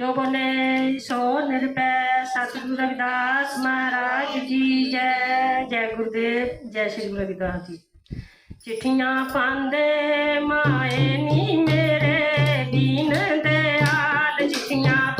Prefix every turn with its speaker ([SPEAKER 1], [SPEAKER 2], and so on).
[SPEAKER 1] ਜੋ ਬੋਲੇ ਸੋ ਨਿਰਭੈ ਸਤਿਗੁਰੂ ਰਵਿਦਾਸ ਮਹਾਰਾਜ ਜੀ, ਜੈ ਜੈ ਗੁਰਦੇਵ, ਜੈ ਸ੍ਰੀ ਗੁਰੂ ਰਵਿਦਾਸ ਜੀ। ਚਿੱਠੀਆਂ ਪਾਉਂਦੇ ਮਾਏ ਨੀ ਮੇਰੇ ਦੀਨ ਦਿਆਲ, ਚਿੱਠੀਆਂ